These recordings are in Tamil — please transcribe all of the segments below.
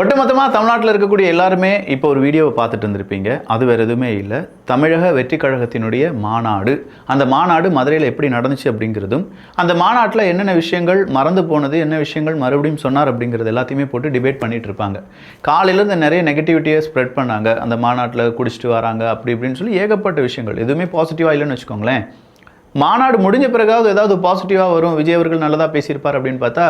ஒட்டுமொத்தமாக தமிழ்நாட்டில் இருக்கக்கூடிய எல்லாருமே இப்போ ஒரு வீடியோவை பார்த்துட்டு இருந்திருப்பீங்க. அது வேறு எதுவுமே இல்லை. தமிழக வெற்றி கழகத்தினுடைய மாநாடு. அந்த மாநாடு மதுரையில் எப்படி நடந்துச்சு அப்படிங்கிறதும் அந்த மாநாட்டில் என்னென்ன விஷயங்கள் மறந்து போனது என்ன விஷயங்கள் மறுபடியும் சொன்னார் அப்படிங்கிறது எல்லாத்தையுமே போட்டு டிபேட் பண்ணிட்டு இருப்பாங்க. காலையிலேருந்து நிறைய நெகட்டிவிட்டியை ஸ்ப்ரெட் பண்ணாங்க. அந்த மாநாட்டில் குடிச்சிட்டு வராங்க அப்படி இப்படின்னு சொல்லி ஏகப்பட்ட விஷயங்கள். எதுவுமே பாசிட்டிவாக இல்லைன்னு வச்சுக்கோங்களேன். மாநாடு முடிஞ்ச பிறகாவது ஏதாவது பாசிட்டிவாக வரும் விஜய் அவர்கள் நல்லதாக பேசியிருப்பார் அப்படின்னு பார்த்தா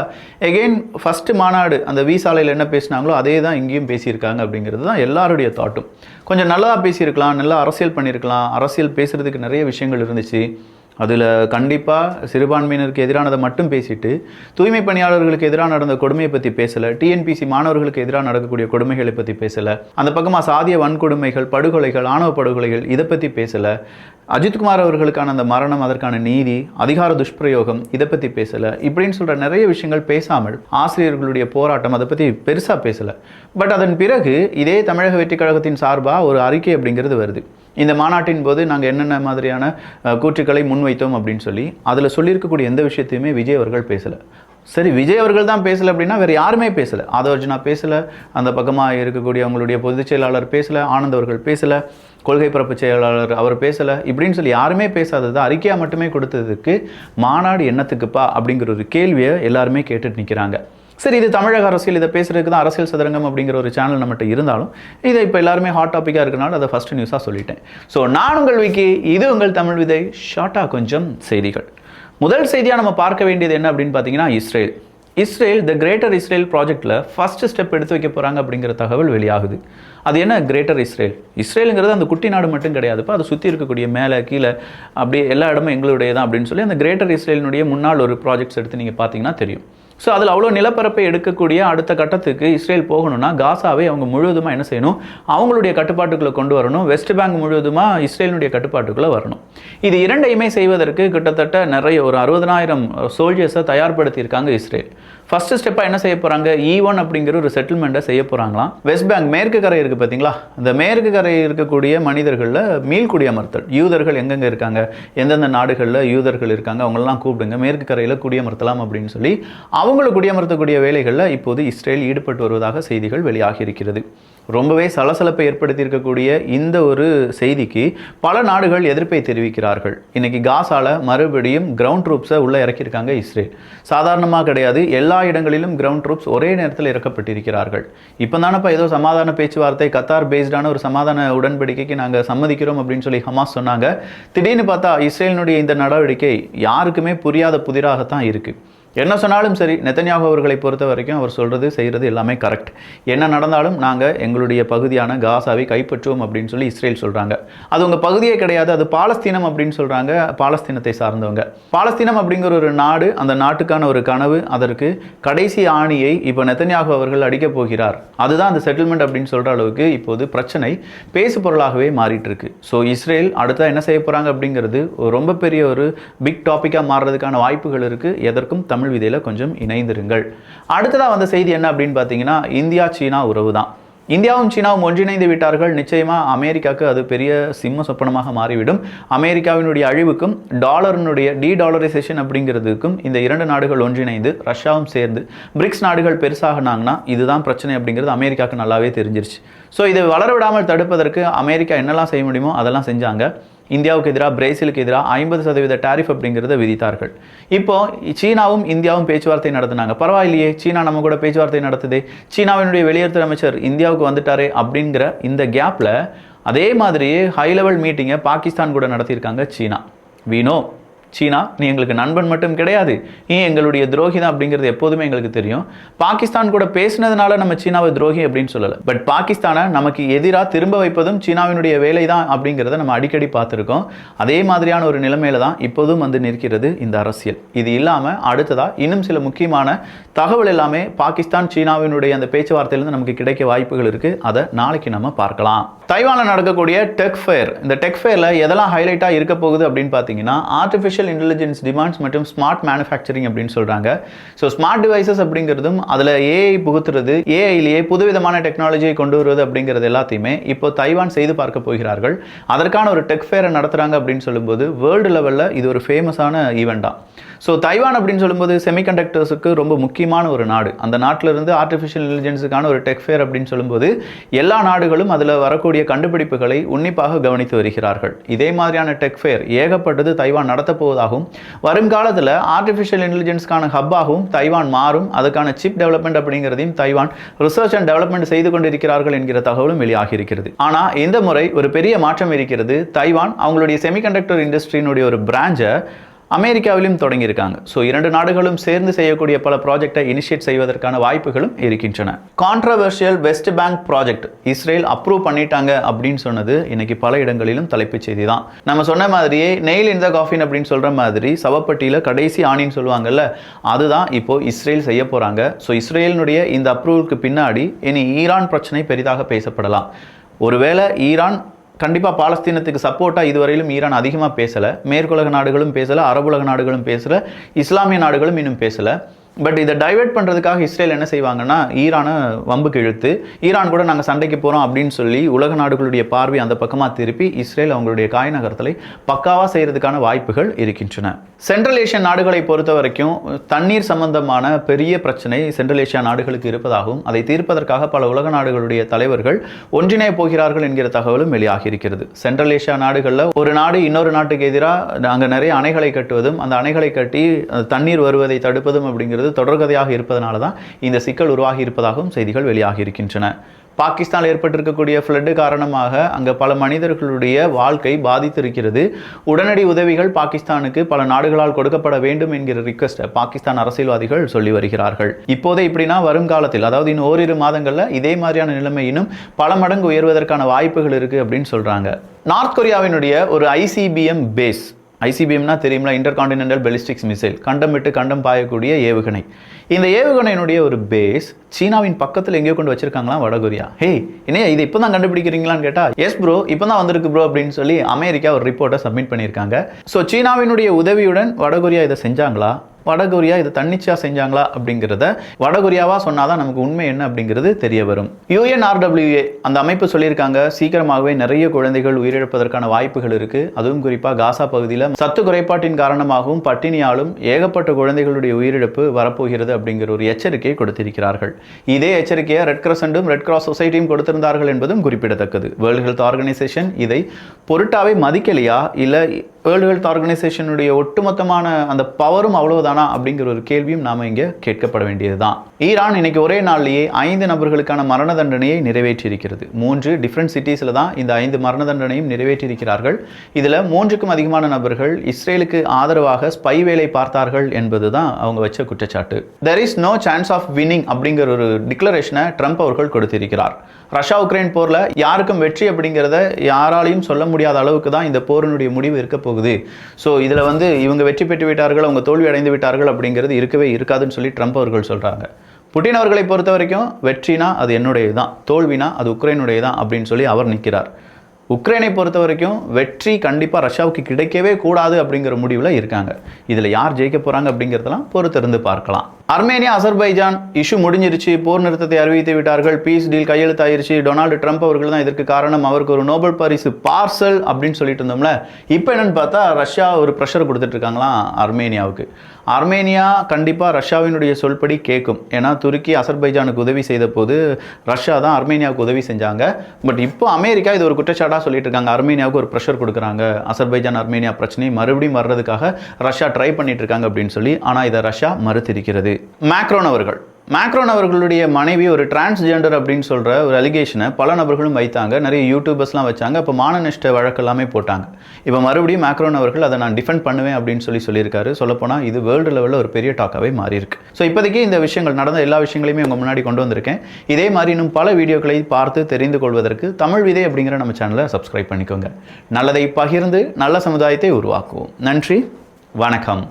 எகெயின் ஃபஸ்ட்டு மாநாடு அந்த வி சாலையில் என்ன பேசினாங்களோ அதே தான் இங்கேயும் பேசியிருக்காங்க அப்படிங்கிறது தான் எல்லாருடைய தாட்டும் கொஞ்சம் நல்லதாக பேசியிருக்கலாம் நல்லா அரசியல் பண்ணியிருக்கலாம் அரசியல் பேசுகிறதுக்கு நிறைய விஷயங்கள் இருந்துச்சு. அதில் கண்டிப்பாக சிறுபான்மையினருக்கு எதிரானதை மட்டும் பேசிட்டு தூய்மை பணியாளர்களுக்கு எதிராக நடந்த கொடுமையை பற்றி பேசலை டிஎன்பிசி மாணவர்களுக்கு எதிராக நடக்கக்கூடிய கொடுமைகளை பற்றி பேசலை அந்த பக்கமாக சாதிய வன்கொடுமைகள் படுகொலைகள் ஆணவ படுகொலைகள் இதை பற்றி பேசலை அஜித்குமார் அவர்களுக்கான அந்த மரணம் அதற்கான நீதி அதிகார துஷ்பிரயோகம் இதை பற்றி பேசலை இப்படின்னு சொல்கிற நிறைய விஷயங்கள் பேசாமல் ஆசிரியர்களுடைய போராட்டம் அதை பற்றி பெருசாக பேசலை. பட் அதன் பிறகு இதே தமிழக வெற்றி கழகத்தின் சார்பாக ஒரு அறிக்கை அப்படிங்கிறது வருது. இந்த மாநாட்டின் போது நாங்கள் என்னென்ன மாதிரியான கூற்றுக்களை முன்வைத்தோம் அப்படின்னு சொல்லி அதில் சொல்லியிருக்கக்கூடிய எந்த விஷயத்தையுமே விஜய் அவர்கள் பேசலை. சரி விஜய் அவர்கள் தான் பேசலை அப்படின்னா வேறு யாருமே பேசலை. ஆதவர்ஜுனா பேசலை அந்த பக்கமாக இருக்கக்கூடிய அவங்களுடைய பொதுச் செயலாளர் பேசலை ஆனந்த் அவர்கள் பேசலை கொள்கை பரப்பு செயலாளர் அவர் பேசலை இப்படின்னு சொல்லி யாருமே பேசாதது அறிக்கையாக மட்டுமே கொடுத்ததுக்கு மாநாடு என்னத்துக்குப்பா அப்படிங்கிற ஒரு கேள்வியை எல்லாருமே கேட்டுட்டு நிற்கிறாங்க சரி இது தமிழக அரசியல் இதை பேசுறதுக்கு தான் அரசியல் சதுரங்கம் அப்படிங்கிற ஒரு சேனல் நம்மகிட்ட இருந்தாலும் இதை இப்போ எல்லாருமே ஹாட் டாப்பிக்காக இருக்கனால அதை ஃபஸ்ட்டு நியூஸாக சொல்லிட்டேன். ஸோ நான் உங்கள் விக்கி இது உங்கள் தமிழ் விதை ஷார்ட்டாக கொஞ்சம் செய்திகள். முதல் செய்தியாக நம்ம பார்க்க வேண்டியது என்ன அப்படின்னு பார்த்தீங்கன்னா Israel. Israel the greater Israel ப்ராஜெக்ட்டில் ஃபர்ஸ்ட் ஸ்டெப் எடுத்து வைக்க போகிறாங்க அப்படிங்கிற தகவல் வெளியாகுது. அது என்ன? கிரேட்டர் இஸ்ரேல் இஸ்ரேலுங்கிறது அந்த குட்டி நாடு மட்டும் கிடையாதுப்போ. அதை சுற்றி இருக்கக்கூடிய மேலே கீழே அப்படியே எல்லா இடமும் எங்களுடைய தான் அப்படின்னு சொல்லி அந்த கிரேட்டர் இஸ்ரேலினுடைய முன்னாள் ஒரு ப்ராஜெக்ட்ஸ் எடுத்து நீங்கள் பார்த்தீங்கன்னா தெரியும். ஸோ அதில் அவ்வளோ நிலப்பரப்பை எடுக்கக்கூடிய அடுத்த கட்டத்துக்கு இஸ்ரேல் போகணும்னா காசாவை அவங்க முழுவதுமாக என்ன செய்யணும்? அவங்களுடைய கட்டுப்பாட்டுக்குள்ளே கொண்டு வரணும். வெஸ்ட் பேங்க் முழுவதுமாக இஸ்ரேலினுடைய கட்டுப்பாட்டுக்குள்ளே வரணும். இது இரண்டையுமே செய்வதற்கு கிட்டத்தட்ட நிறைய ஒரு அறுபதனாயிரம் சோல்ஜர்ஸை தயார்படுத்தியிருக்காங்க இஸ்ரேல். ஃபர்ஸ்ட் ஸ்டெப்பாக என்ன செய்ய போகிறாங்க இ e ஒன் அப்படிங்கிற ஒரு செட்டில்மெண்ட்டை செய்ய போகிறாங்களாம் வெஸ்ட் பேங்க் மேற்கு கரை இருக்குது பார்த்தீங்களா இந்த மேற்கு கரை இருக்கக்கூடிய மனிதர்களில் மீள்குடியமர்த்தல் யூதர்கள் எங்கெங்கே இருக்காங்க? எந்தெந்த நாடுகளில் யூதர்கள் இருக்காங்க? அவங்களெல்லாம் கூப்பிடுங்க. மேற்கு கரையில் குடியமர்த்தலாம் அப்படின்னு சொல்லி அவங்கள குடியமர்த்தக்கூடிய வேலைகளில் இப்போது இஸ்ரேல் ஈடுபட்டு வருவதாக செய்திகள் வெளியாகி இருக்கிறது ரொம்பவே சலசலப்பை ஏற்படுத்தியிருக்கக்கூடிய இந்த ஒரு செய்திக்கு பல நாடுகள் எதிர்ப்பை தெரிவிக்கிறார்கள். இன்னைக்கு காசால மறுபடியும் கிரவுண்ட் ட்ரூப்ஸை உள்ளே இறக்கியிருக்காங்க இஸ்ரேல். சாதாரணமாக கிடையாது. எல்லா இடங்களிலும் கிரவுண்ட் ட்ரூப்ஸ் ஒரே நேரத்தில் இறக்கப்பட்டிருக்கிறார்கள். இப்போ தானப்பா ஏதோ சமாதான பேச்சுவார்த்தை கத்தார் பேஸ்டான ஒரு சமாதான உடன்படிக்கைக்கு நாங்கள் சம்மதிக்கிறோம் அப்படின்னு சொல்லி ஹமாஸ் சொன்னாங்க. திடீர்னு பார்த்தா இஸ்ரேலினுடைய இந்த நடவடிக்கை யாருக்குமே புரியாத புதிராகத்தான் இருக்குது என்ன சொன்னாலும் சரி நெத்தன்யாகு அவர்களை பொறுத்த வரைக்கும் அவர் சொல்கிறது செய்கிறது எல்லாமே கரெக்ட் என்ன நடந்தாலும் நாங்கள் எங்களுடைய பகுதியான காசாவை கைப்பற்றுவோம் அப்படின்னு சொல்லி இஸ்ரேல் சொல்கிறாங்க அது உங்கள் பகுதியே கிடையாது அது பாலஸ்தீனம் அப்படின்னு சொல்கிறாங்க பாலஸ்தீனத்தை சார்ந்தவங்க. பாலஸ்தீனம் அப்படிங்கிற ஒரு நாடு அந்த நாட்டுக்கான ஒரு கனவு அதற்கு கடைசி ஆணியை இப்போ நெத்தன்யாகு அவர்கள் அடிக்கப் போகிறார். அதுதான் அந்த செட்டில்மெண்ட் அப்படின்னு சொல்கிற அளவுக்கு இப்போது பிரச்சனை பேசு பொருளாகவே மாறிட்டு இருக்கு. ஸோ இஸ்ரேல் அடுத்தா என்ன செய்ய போகிறாங்க அப்படிங்கிறது ஒரு ரொம்ப பெரிய ஒரு பிக் டாப்பிக்காக மாறுறதுக்கான வாய்ப்புகள் இருக்குது எதற்கும் தமிழ் விதையில் கொஞ்சம் இணைந்திருங்கள். அடுத்ததாக வந்த செய்தி என்ன அப்படின்னு பார்த்தீங்கன்னா இந்தியா சீனா உறவு தான் இந்தியாவும் சீனாவும் ஒன்றிணைந்து விட்டார்கள். நிச்சயமாக அமெரிக்காவுக்கு அது பெரிய சிம்ம சொப்பனமாக மாறிவிடும். அமெரிக்காவினுடைய அழிவுக்கும் டாலரினுடைய டி டாலரைசேஷன் அப்படிங்கிறதுக்கும் இந்த இரண்டு நாடுகள் ஒன்றிணைந்து ரஷ்யாவும் சேர்ந்து பிரிக்ஸ் நாடுகள் பெருசாகினாங்கன்னா இதுதான் பிரச்சனை அப்படிங்கிறது அமெரிக்காவுக்கு நல்லாவே தெரிஞ்சிருச்சு. ஸோ இதை வளர விடாமல் தடுப்பதற்கு அமெரிக்கா என்னெல்லாம் செய்ய முடியுமோ அதெல்லாம் செஞ்சாங்க. இந்தியாவுக்கு எதிராக பிரேசிலுக்கு எதிராக ஐம்பது சதவீத டாரிஃப் அப்படிங்கிறத விதித்தார்கள். இப்போ சீனாவும் இந்தியாவும் பேச்சுவார்த்தை நடத்தினாங்க. பரவாயில்லையே சீனா நம்ம கூட பேச்சுவார்த்தை நடத்துது. சீனாவினுடைய வெளியுறவுத்துறை அமைச்சர் இந்தியாவுக்கு வந்துட்டாரே அப்படிங்கிற இந்த கேப்பில் அதே மாதிரியே ஹை லெவல் மீட்டிங்கை பாகிஸ்தான் கூட நடத்தியிருக்காங்க சீனா. வீணோ? சீனா நீ எங்களுக்கு நண்பன் மட்டும் கிடையாது. நீ எங்களுடைய துரோகி தான் அப்படிங்கிறது எப்போதுமே எங்களுக்கு தெரியும். பாகிஸ்தான் கூட பேசினதுனால நம்ம சீனாவை துரோகி அப்படின்னு சொல்லலை. பட் பாகிஸ்தானை நமக்கு எதிராக திரும்ப வைப்பதும் சீனாவினுடைய வேலை தான் அப்படிங்கிறத நம்ம அடிக்கடி பார்த்துருக்கோம். அதே மாதிரியான ஒரு நிலைமையில தான் இப்போதும் வந்து நிற்கிறது இந்த அரசியல். இது இல்லாமல் அடுத்ததா இன்னும் சில முக்கியமான தகவல் எல்லாமே பாகிஸ்தான் சீனாவினுடைய அந்த பேச்சுவார்த்தையிலிருந்து நமக்கு கிடைக்க வாய்ப்புகள் இருக்கு. அதை நாளைக்கு நம்ம பார்க்கலாம். தைவானில் நடக்கக்கூடிய டெக் ஃபேர். இந்த டெக் ஃபேரில் எதெல்லாம் ஹைலைட்டாக இருக்க போகுது அப்படின்னு பார்த்தீங்கன்னா ஆர்டிஃபிஷியல் இன்டெலிஜென்ஸ் டிமாண்ட்ஸ் மற்றும் ஸ்மார்ட் மேனுஃபேக்சரிங் அப்படின்னு சொல்கிறாங்க ஸோ ஸ்மார்ட் டிவைசஸ் அப்படிங்கிறதும் அதில் ஏஐ புகுத்துறது ஏஐலேயே புதுவிதமான டெக்னாலஜியை கொண்டு வருவது அப்படிங்கிறது எல்லாத்தையுமே இப்போ தைவான் செய்து பார்க்க போகிறார்கள். அதற்கான ஒரு டெக் ஃபேரை நடத்துகிறாங்க அப்படின்னு சொல்லும்போது வேர்ல்டு லெவலில் இது ஒரு ஃபேமஸான ஈவெண்ட்டாக ஸோ தைவான் அப்படின்னு சொல்லும்போது செமிகண்டக்டர்ஸுக்கு ரொம்ப முக்கியமான ஒரு நாடு. அந்த நாட்டிலிருந்து ஆர்டிஃபிஷியல் இன்டெலிஜென்ஸுக்கான ஒரு டெக் ஃபேர் அப்படின்னு சொல்லும்போது எல்லா நாடுகளும் அதில் வரக்கூடிய கண்டுபிடிப்புகளை உன்னிப்பாக கவனித்து வருகிறார்கள். இதே மாதிரியான டெக் ஃபேர் ஏகப்பட்டது தைவான் நடத்தப்போவதாகவும் வருங்காலத்தில் ஆர்டிஃபிஷியல் இன்டெலிஜென்ஸ்க்கான ஹப்பாகவும் தைவான் மாறும். அதுக்கான சிப் டெவலப்மெண்ட் அப்படிங்கிறதையும் தைவான் ரிசர்ச் அண்ட் டெவலப்மெண்ட் செய்து கொண்டிருக்கிறார்கள் என்கிற தகவலும் வெளியாகி இருக்கிறது. ஆனால் இந்த முறை ஒரு பெரிய மாற்றம் இருக்கிறது. தைவான் அவங்களுடைய செமிகண்டக்டர் இண்டஸ்ட்ரியினுடைய ஒரு பிரான்ச்சை அமெரிக்காவிலும் தொடங்கியிருக்காங்க. ஸோ இரண்டு நாடுகளும் சேர்ந்து செய்யக்கூடிய பல ப்ராஜெக்டை இனிஷியேட் செய்வதற்கான வாய்ப்புகளும் இருக்கின்றன. Controversial West Bank project Israel approve பண்ணிட்டாங்க அப்படின்னு சொன்னது இன்னைக்கு பல இடங்களிலும் தலைப்புச் செய்தி தான் நம்ம சொன்ன மாதிரியே நெயில் இன் த காஃபின் அப்படின்னு சொல்கிற மாதிரி சவப்பட்டியில் கடைசி ஆணின்னு சொல்லுவாங்கல்ல அதுதான் இப்போ இஸ்ரேல் செய்ய போகிறாங்க ஸோ இஸ்ரேலினுடைய இந்த அப்ரூவலுக்கு பின்னாடி இனி ஈரான் பிரச்சனை பெரிதாக பேசப்படலாம். ஒருவேளை ஈரான் கண்டிப்பாக பாலஸ்தீனத்துக்கு சப்போர்ட்டாக இதுவரையிலும் ஈரான் அதிகமாக பேசலை. மேற்குலக நாடுகளும் பேசலை அரபுலக நாடுகளும் பேசலை இஸ்லாமிய நாடுகளும் இன்னும் பேசலை. பட் இதை டைவெர்ட் பண்ணுறதுக்காக இஸ்ரேல் என்ன செய்வாங்கன்னா ஈரானை வம்புக்கு இழுத்து ஈரான் கூட நாங்கள் சண்டைக்கு போகிறோம் அப்படின்னு சொல்லி உலக நாடுகளுடைய பார்வை அந்த பக்கமாக திருப்பி இஸ்ரேல் அவங்களுடைய காய் நகரத்தலை பக்காவாக செய்கிறதுக்கான வாய்ப்புகள் இருக்கின்றன. சென்ட்ரல் ஏஷியா நாடுகளை பொறுத்த வரைக்கும் தண்ணீர் சம்பந்தமான பெரிய பிரச்சனை சென்ட்ரல் ஏஷியா நாடுகளுக்கு இருப்பதாகவும் அதை தீர்ப்பதற்காக பல உலக நாடுகளுடைய தலைவர்கள் ஒன்றிணைய போகிறார்கள் என்கிற தகவலும் வெளியாகி இருக்கிறது. சென்ட்ரல் ஏஷியா நாடுகளில் ஒரு நாடு இன்னொரு நாட்டுக்கு எதிராக அங்கே நிறைய அணைகளை கட்டுவதும் அந்த அணைகளை கட்டி தண்ணீர் வருவதை தடுப்பதும் அப்படிங்கிறது என்பது தொடர்கதையாக இருப்பதனால தான் இந்த சிக்கல் உருவாகி இருப்பதாகவும் செய்திகள் வெளியாகி இருக்கின்றன பாகிஸ்தானில் ஏற்பட்டிருக்கக்கூடிய ஃப்ளட்டு காரணமாக அங்கே பல மனிதர்களுடைய வாழ்க்கை பாதித்திருக்கிறது. உடனடி உதவிகள் பாகிஸ்தானுக்கு பல நாடுகளால் கொடுக்கப்பட வேண்டும் என்கிற ரிக்வஸ்ட்டை பாகிஸ்தான் அரசியல்வாதிகள் சொல்லி வருகிறார்கள். இப்போதே இப்படின்னா வருங்காலத்தில் அதாவது இன்னும் ஓரிரு மாதங்களில் இதே மாதிரியான நிலைமை இன்னும் பல மடங்கு உயர்வதற்கான வாய்ப்புகள் இருக்குது அப்படின்னு சொல்கிறாங்க நார்த் கொரியாவினுடைய ஒரு ஐசிபிஎம் பேஸ் ஐசிபிஎம்னா தெரியுங்களா இன்டர்கான்டினென்டல் பெலிஸ்டிக்ஸ் மிசைல் கண்டம் விட்டு கண்டம் பாயக்கூடிய ஏவுகணை. இந்த ஏவுகணையினுடைய ஒரு பேஸ் சீனாவின் பக்கத்தில் எங்கேயோ கொண்டு வச்சிருக்காங்களா வடகொரியா. ஹே என்னையா இது இப்போ தான் கண்டுபிடிக்கிறீங்களான்னு கேட்டால் எஸ் ப்ரோ இப்போ தான் வந்திருக்கு ப்ரோ அப்படின்னு சொல்லி அமெரிக்கா ஒரு ரிப்போர்ட்டை சப்மிட் பண்ணியிருக்காங்க. ஸோ சீனாவினுடைய உதவியுடன் வடகொரியா இதை செஞ்சாங்களா? வடகொரியா இது தன்னிச்சையாக செஞ்சாங்களா அப்படிங்கிறத வடகொரியாவா சொன்னாதான் நமக்கு உண்மை என்ன அப்படிங்கிறது தெரிய வரும். யூஎன்ஆர்டபிள்யூஏ அந்த அமைப்பு சொல்லியிருக்காங்க. சீக்கிரமாகவே நிறைய குழந்தைகள் உயிரிழப்பதற்கான வாய்ப்புகள் இருக்கு. அதுவும் குறிப்பாக காசா பகுதியில் சத்து குறைபாட்டின் காரணமாகவும் பட்டினியாலும் ஏகப்பட்ட குழந்தைகளுடைய உயிரிழப்பு வரப்போகிறது அப்படிங்கிற ஒரு எச்சரிக்கையை கொடுத்திருக்கிறார்கள். இதே எச்சரிக்கையை ரெட் கிரசண்டும் ரெட் கிராஸ் சொசைட்டியும் கொடுத்திருந்தார்கள் என்பதும் குறிப்பிடத்தக்கது. வேர்ல்டு ஹெல்த் ஆர்கனைசேஷன் இதை பொருட்டாவே மதிக்கலையா? இல்லை வேர்ல்டு ஹெல்த் ஆர்கனைசேஷனுடைய ஒட்டுமொத்தமான அந்த பவரும் அவ்வளவுதானா அப்படிங்கிற ஒரு கேள்வியும் நாம இங்கே கேட்கப்பட வேண்டியதுதான். ஈரான் இன்னைக்கு ஒரே நாள்லேயே ஐந்து நபர்களுக்கான மரண தண்டனையை நிறைவேற்றியிருக்கிறது. மூன்று டிஃப்ரெண்ட் சிட்டிஸில் தான் இந்த ஐந்து மரண தண்டனையும் நிறைவேற்றியிருக்கிறார்கள். இதில் மூன்றுக்கும் அதிகமான நபர்கள் இஸ்ரேலுக்கு ஆதரவாக ஸ்பை வேலை பார்த்தார்கள் என்பது தான் அவங்க வச்ச குற்றச்சாட்டு. There is no chance of winning அப்படிங்கிற ஒரு டிக்ளரேஷனை ட்ரம்ப் அவர்கள் கொடுத்திருக்கிறார். ரஷ்யா உக்ரைன் போரில் யாருக்கும் வெற்றி அப்படிங்கிறத யாராலையும் சொல்ல முடியாத அளவுக்கு தான் இந்த போரினுடைய முடிவு இருக்க போகுது. ஸோ இதில் வந்து இவங்க வெற்றி பெற்று விட்டார்கள் அவங்க தோல்வி அடைந்து விட்டார்கள் அப்படிங்கிறது இருக்கவே இருக்காதுன்னு சொல்லி ட்ரம்ப் அவர்கள் சொல்கிறாங்க புட்டின் அவர்களை பொறுத்த வரைக்கும் வெற்றினா அது என்னுடையது தான் தோல்வினா அது உக்ரைனுடைய தான் அப்படின்னு சொல்லி அவர் நிற்கிறார் உக்ரைனை பொறுத்த வரைக்கும் வெற்றி கண்டிப்பாக ரஷ்யாவுக்கு கிடைக்கவே கூடாது அப்படிங்கிற முடிவில் இருக்காங்க. இதில் யார் ஜெயிக்க போகிறாங்க அப்படிங்கிறதெல்லாம் பொறுத்திருந்து பார்க்கலாம். அர்மேனியா அசர்பைஜான் இஷ்யூ முடிஞ்சிருச்சு. போர் நிறுத்தத்தை அறிவித்து விட்டார்கள். பீஸ் டீல் கையெழுத்தாயிருச்சு. டொனால்டு ட்ரம்ப் அவர்கள் தான் இதற்கு காரணம். அவருக்கு ஒரு நோபல் பரிசு பார்சல் அப்படின்னு சொல்லிட்டு இருந்தோம்ல. இப்போ என்னன்னு பார்த்தா ரஷ்யா ஒரு ப்ரெஷர் கொடுத்துட்டு இருக்காங்களாம் அர்மேனியாவுக்கு. அர்மேனியா கண்டிப்பாக ரஷ்யாவினுடைய சொல்படி கேட்கும் ஏன்னா துருக்கி அசர்பைஜானுக்கு உதவி செய்த போது ரஷ்யா தான் அர்மேனியாவுக்கு உதவி செஞ்சாங்க. பட் இப்போ அமெரிக்கா இது ஒரு குற்றச்சாட்டாக சொல்லிட்டு இருக்காங்க. அர்மேனியாவுக்கு ஒரு ப்ரெஷர் கொடுக்குறாங்க. அசர்பைஜான் அர்மேனியா பிரச்சனை மறுபடியும் வர்றதுக்காக ரஷ்யா ட்ரை பண்ணிட்டு இருக்காங்க அப்படின்னு சொல்லி ஆனால் இதை ரஷ்யா மறுத்திருக்கிறது. மேக்ரோன் அவர்கள். மேக்ரோன் அவர்களுடைய மனைவி ஒரு டிரான்ஸ்ஜெண்டர் அப்படின்னு சொல்கிற ஒரு அலிகேஷனை பல நபர்களும் வைத்தாங்க. நிறைய யூடியூபர்ஸ்லாம் வச்சாங்க. அப்போ மானநஷ்ட வழக்கு எல்லாமே போட்டாங்க. இப்போ மறுபடியும் மேக்ரோன் அவர்கள் அதை நான் டிஃபெண்ட் பண்ணுவேன் அப்படின்னு சொல்லி சொல்லியிருக்காரு. சொல்லப்போனால் இது வேர்ல்டு லெவலில் ஒரு பெரிய டாக்காகவே மாறியிருக்கு. ஸோ இப்போதைக்கு இந்த விஷயங்கள் நடந்த எல்லா விஷயங்களையுமே உங்கள் முன்னாடி கொண்டு வந்திருக்கேன். இதே மாதிரி இன்னும் பல வீடியோக்களை பார்த்து தெரிந்து கொள்வதற்கு தமிழ் விதை அப்படிங்கிற நம்ம சேனலை சப்ஸ்கிரைப் பண்ணிக்கோங்க. நல்லதை பகிர்ந்து நல்ல சமுதாயத்தை உருவாக்குவோம். நன்றி வணக்கம்.